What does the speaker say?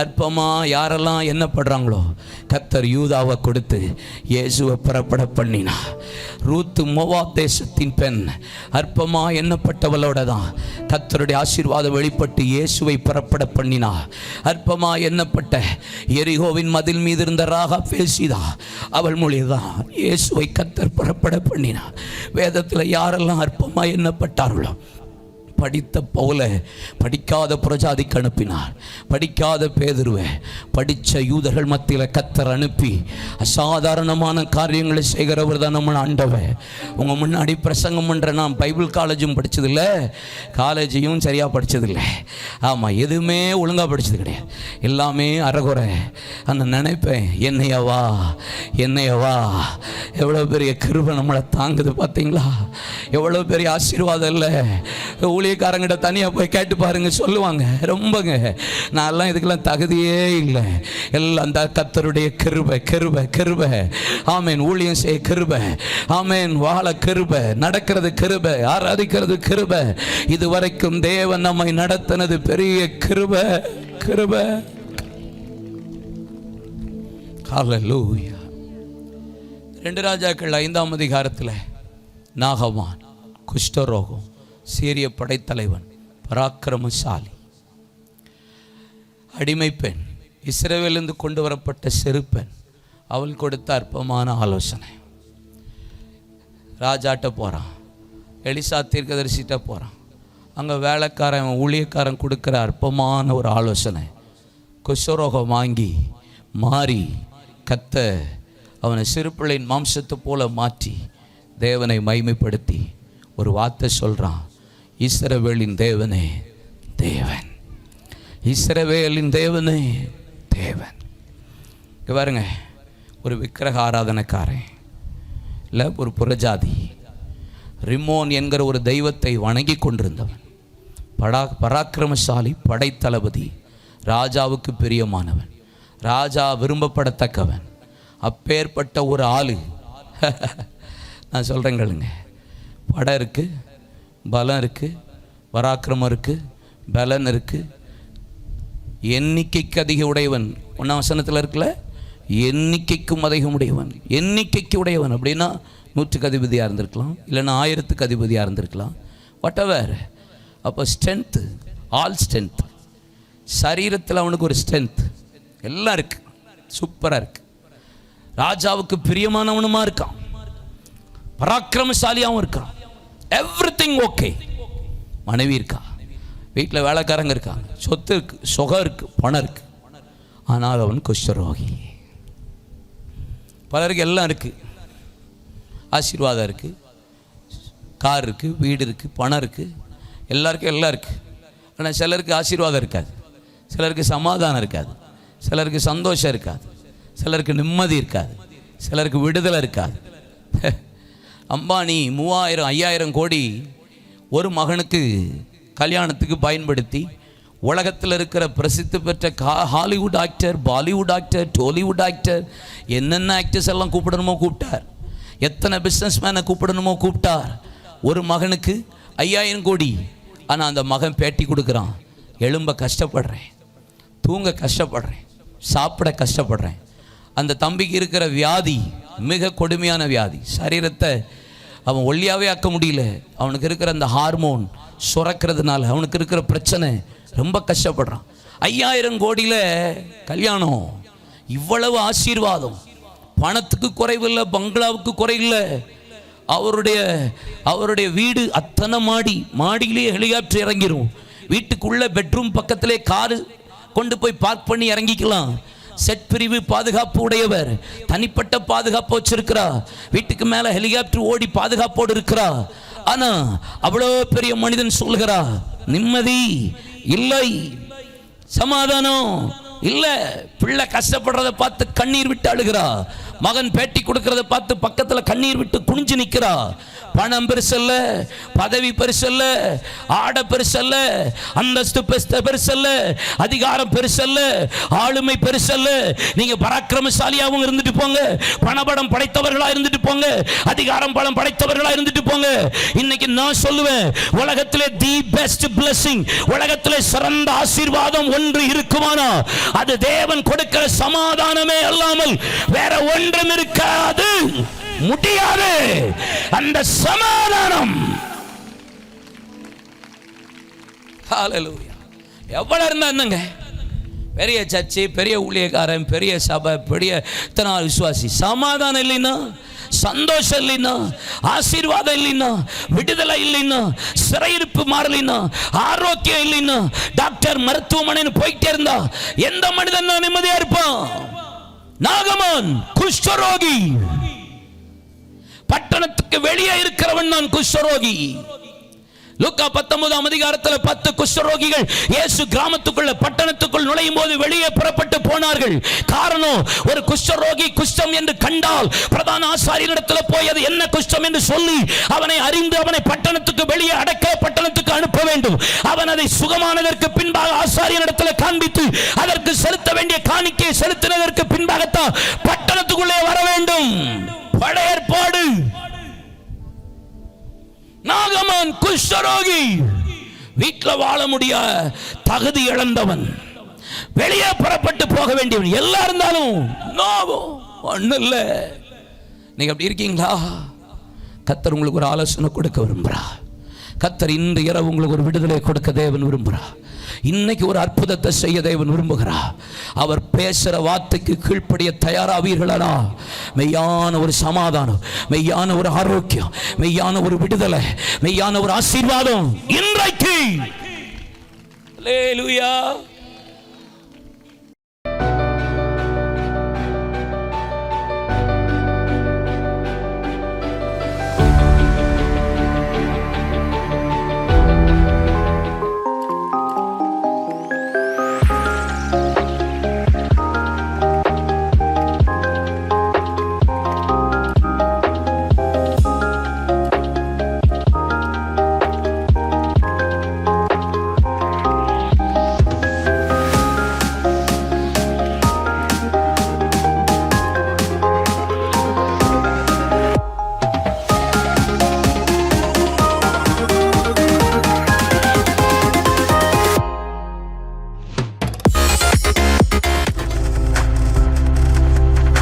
அற்பமாக யாரெல்லாம் எண்ணப்படுறாங்களோ கத்தர் யூதாவை கொடுத்து இயேசுவை புறப்பட பண்ணினா. ரூத்து மோவா தேசத்தின் பெண் அற்பமாக எண்ணப்பட்டவளோட தான் கத்தருடைய ஆசீர்வாதம் வெளிப்பட்டு இயேசுவை புறப்பட பண்ணினா. அற்பமா எண்ணப்பட்ட எரிகோவின் மதில் மீது இருந்த ராகா பேசிதா அவள் மொழிதான் இயேசுவை கத்தர் புறப்பட பண்ணினா. வேதத்தில் யாரெல்லாம் அற்பமாக எண்ணப்பட்டார்களோ படித்த பவுல படிக்காத புரஜாதிக்கு அனுப்பினார். படிக்காத பேதுருவை படித்த யூதர்கள் மத்தியில் கத்தர் அனுப்பி அசாதாரணமான காரியங்களை செய்கிறவர் தான் நம்ம ஆண்டவர். உங்கள் முன்னாடி பிரசங்கம் பண்ணுற நான் பைபிள் காலேஜும் படித்ததில்ல காலேஜையும் சரியாக படித்ததில்ல ஆமாம் எதுவுமே ஒழுங்காக படித்தது கிடையாது. எல்லாமே அறகுறை. அந்த நினைப்பேன் என்னையவா என்னையவா எவ்வளோ பெரிய கிருபை நம்மளை தாங்குது பார்த்தீங்களா? எவ்வளோ பெரிய ஆசீர்வாதம் இல்லை. ஊழியக்காரங்கிட்ட தனியாக போய் கேட்டு பாருங்க சொல்லுவாங்க. ரொம்பங்க. நான்லாம் இதுக்கெல்லாம் தகுதியே இல்லை. எல்லாம் அந்த கத்தருடைய கிருபை கிருபை கிருபை. ஆமேன். ஊழியம் செய்ய கிருபை. ஆமேன். வாழ கிருபை. நடக்கிறது கிருபை. ஆராதிக்கிறது கிருபை. இதுவரைக்கும் தேவன் நம்மை நடத்தினது பெரிய கிருப கிருப. ஹalleluya. ரெண்டு ராஜாக்கள் ஐந்தாம் அதிகாரத்தில் நாகமான் குஷ்டரோகம் சீரிய படைத்தலைவன் பராக்கிரமசாலி. அடிமை பெண் இஸ்ரேவேலிருந்து கொண்டு வரப்பட்ட சிறு பெண் அவள் கொடுத்த அற்பமான ஆலோசனை. ராஜாட்ட போகிறான் எலிசா தீர்க்கதரிசிட்ட போகிறான் அங்கே வேலைக்காரன் ஊழியக்காரன் கொடுக்குற அற்பமான ஒரு ஆலோசனை. குஷரோகம் வாங்கி மாறி கத்த அவனை சிறுபிள்ளையின் மாம்சத்தை போல மாற்றி தேவனை மைமைப்படுத்தி ஒரு வார்த்தை சொல்கிறான் இஸ்ரவேலின் தேவனே தேவன். இஸ்ரவேலின் தேவனே தேவன். இங்கே பாருங்க ஒரு விக்கிரக ஆராதனைக்காரன் இல்லை ஒரு புறஜாதி. ரிமோன் என்கிற ஒரு தெய்வத்தை வணங்கி கொண்டிருந்தவன். படா பராக்கிரமசாலி படைத்தளபதி ராஜாவுக்கு பிரியமானவன் ராஜா விரும்பப்படத்தக்கவன் அப்பேற்பட்ட ஒரு ஆளு. நான் சொல்கிறேங்களுங்க படம் இருக்குது பலம் இருக்குது பராக்கிரமம் இருக்குது பலன் இருக்குது எண்ணிக்கைக்கு அதிக உடையவன் ஒன்றாம் வசனத்தில் இருக்கல எண்ணிக்கைக்கும் அதிகம் உடையவன். எண்ணிக்கைக்கு உடையவன் அப்படின்னா நூற்றுக்கு அதிபதியாக இருந்திருக்கலாம் இல்லைன்னா ஆயிரத்துக்கு அதிபதியாக இருந்திருக்கலாம். வாட் எவர் அப்போ ஸ்ட்ரென்த்து ஆல் ஸ்ட்ரென்த் சரீரத்தில் அவனுக்கு ஒரு ஸ்ட்ரென்த் எல்லாம் இருக்கு. சூப்பராக இருக்கு. ராஜாவுக்கு பிரியமானவனுமா இருக்கான். பராக்கிரமசாலியாகவும் இருக்கான். எவ்ரி திங் ஓகே மனைவி இருக்கா. வீட்டில் வேலைக்காரங்க இருக்காங்க சொத்து இருக்கு சுகம் இருக்கு பணம் இருக்கு. ஆனால் அவன் குஷ்டரோகி பலருக்கு எல்லாம் இருக்கு. ஆசீர்வாதம் இருக்கு. கார் இருக்கு வீடு இருக்கு பணம் இருக்குது எல்லாருக்கும் எல்லாம் இருக்குது ஆனால் சிலருக்கு ஆசீர்வாதம் இருக்காது. சிலருக்கு சமாதானம் இருக்காது. சிலருக்கு சந்தோஷம் இருக்காது. சிலருக்கு நிம்மதி இருக்காது. சிலருக்கு விடுதலை இருக்காது. அம்பானி மூவாயிரம் ஐயாயிரம் கோடி ஒரு மகனுக்கு கல்யாணத்துக்கு பயன்படுத்தி உலகத்தில் இருக்கிற பிரசித்தி பெற்ற கா Hollywood actor Bollywood actor Tollywood actor என்னென்ன ஆக்டர்ஸ் எல்லாம் கூப்பிடணுமோ கூப்பிட்டார். எத்தனை பிஸ்னஸ் மேனை கூப்பிடணுமோ கூப்பிட்டார். ஒரு மகனுக்கு ஐயாயிரம் கோடி ஆனால் அந்த மகன் பேட்டி கொடுக்குறான். எழும்ப கஷ்டப்படுறேன். தூங்க கஷ்டப்படுறேன். சாப்பிட கஷ்டப்படுறேன். அந்த தம்பிக்கு இருக்கிற வியாதி மிக கொடுமையான வியாதி. சரீரத்தை அவன் ஒல்லியாகவே ஆக்க முடியல. அவனுக்கு இருக்கிற அந்த ஹார்மோன் சுரக்கிறதுனால அவனுக்கு இருக்கிற பிரச்சனை ரொம்ப கஷ்டப்படுறான். ஐயாயிரம் கோடியில் கல்யாணம். இவ்வளவு ஆசீர்வாதம். பணத்துக்கு குறைவில்லை பங்களாவுக்கு குறைவில்லை அவருடைய அவருடைய வீடு அத்தனை மாடி மாடியிலேயே ஹெலிகாப்டர் இறங்கிரும். வீட்டுக்குள்ள பெட்ரூம் பக்கத்திலே காரு கொண்டு போய் பார்க் பண்ணி இறங்கிக்கலாம். செட் பிரிவு பாதுகாப்பு உடையவர் தனிப்பட்ட பாதுகாப்பு வச்சிருக்கிறா. வீட்டுக்கு மேல ஹெலிகாப்டர் ஓடி பாதுகாப்போடு இருக்கிறா. ஆனா அவ்வளோ பெரிய மனிதன் சொல்கிறா நிம்மதி இல்லை சமாதானம் இல்லை. பிள்ளை கஷ்டப்படுறத பார்த்து கண்ணீர் விட்டு அழுகிறா. மகன் பேட்டி கொடுக்கறத பார்த்து பக்கத்துல கண்ணீர் விட்டு குனிஞ்சு நிக்கிறா பணம் பெருசல்ல பதவி பெருசல்ல ஆட பெருசல்ல அந்தஸ்து பெருசல்ல அதிகாரம் பெருசல்ல ஆளுமை பெருசல்ல. நீங்க பராக்கிரமசாலியாகவும் இருந்துட்டு போங்க. பணபடம் படைத்தவர்களா இருந்துட்டு போங்க. அதிகாரம் பலம் படைத்தவர்களா இருந்துட்டு போங்க. இன்னைக்கு நான் சொல்லுவேன் உலகத்திலே தி பெஸ்ட் பிளஸிங் உலகத்திலே சிறந்த ஆசீர்வாதம் ஒன்று இருக்குமானா? அது தேவன் கொடுக்கிற சமாதானமே அல்லாமல் வேற ஒன்றும் இருக்காது. முடியாது. அந்த சமாதானம். ஹalleluya எவ்வளவு இருந்தா என்னங்க? பெரிய சர்ச்சு பெரிய ஊழியக்காரன் பெரிய சபை பெரிய இத்தனை விசுவாசி. சமாதானம் இல்லைன்னா சந்தோஷம் இல்லைன்னா ஆசீர்வாதம் இல்லைன்னா விடுதலை இல்லைன்னா சிறையிருப்பு மாறலைன்னா ஆரோக்கியம் இல்லைன்னா டாக்டர் மருத்துவமனைன்னு போயிட்டே இருந்தா எந்த மனிதன் நிம்மதியா இருப்பான்? நாகமான் குஷ்டரோகி. பட்டணத்துக்கு வெளியே இருக்கிறவன் நான் குஷ்டரோகி. லூக்கா பத்தொன்பதாம் அதிகாரத்தில் பத்து குஷ்டரோகிகள் இயேசு கிராமத்துக்குள்ள பட்டணத்துக்குள் நுழையும் போது வெளியே புறப்பட்டு போனார்கள். காரணம் ஒரு குஷ்டரோகி குஷ்டம் என்று கண்டால் பிரதான ஆசாரியனிடத்தில் போய் அது என்ன குஷ்டம் என்று சொல்லி அவனை அறிந்து அவனை பட்டணத்துக்கு வெளியே அடக்க பட்டணத்துக்கு அனுப்ப வேண்டும். அவன் அதை சுகமானதற்கு பின்பாக ஆசாரியனிடத்தில் காண்பித்து அதற்கு செலுத்த வேண்டிய காணிக்கையை செலுத்தினதற்கு பின்பாகத்தான் பட்டணத்துக்குள்ளே வர வேண்டும். பழைய நாகமான் குஷ்டரோகி. வீட்டில் வாழ முடிய தகுதி இழந்தவன். வெளியே புறப்பட்டு போக வேண்டியவன். எல்லாம் இருந்தாலும் நோவோ ஒன்றும் இல்லை நீங்க அப்படி இருக்கீங்களா? கத்தர் உங்களுக்கு ஒரு ஆலோசனை கொடுக்க விரும்புகிறா கத்தர் இன்று இரவு உங்களுக்கு ஒரு விடுதலை கொடுக்க தேவன் விரும்புகிறா இன்னைக்கு ஒரு அற்புதத்தை செய்ய தேவன் விரும்புகிறா. அவர் பேசுகிற வார்த்தைக்கு கீழ்ப்படிய தயாராவீர்களா மெய்யான ஒரு சமாதானம் மெய்யான ஒரு ஆரோக்கியம் மெய்யான ஒரு விடுதலை மெய்யான ஒரு ஆசீர்வாதம் இன்றைக்கு.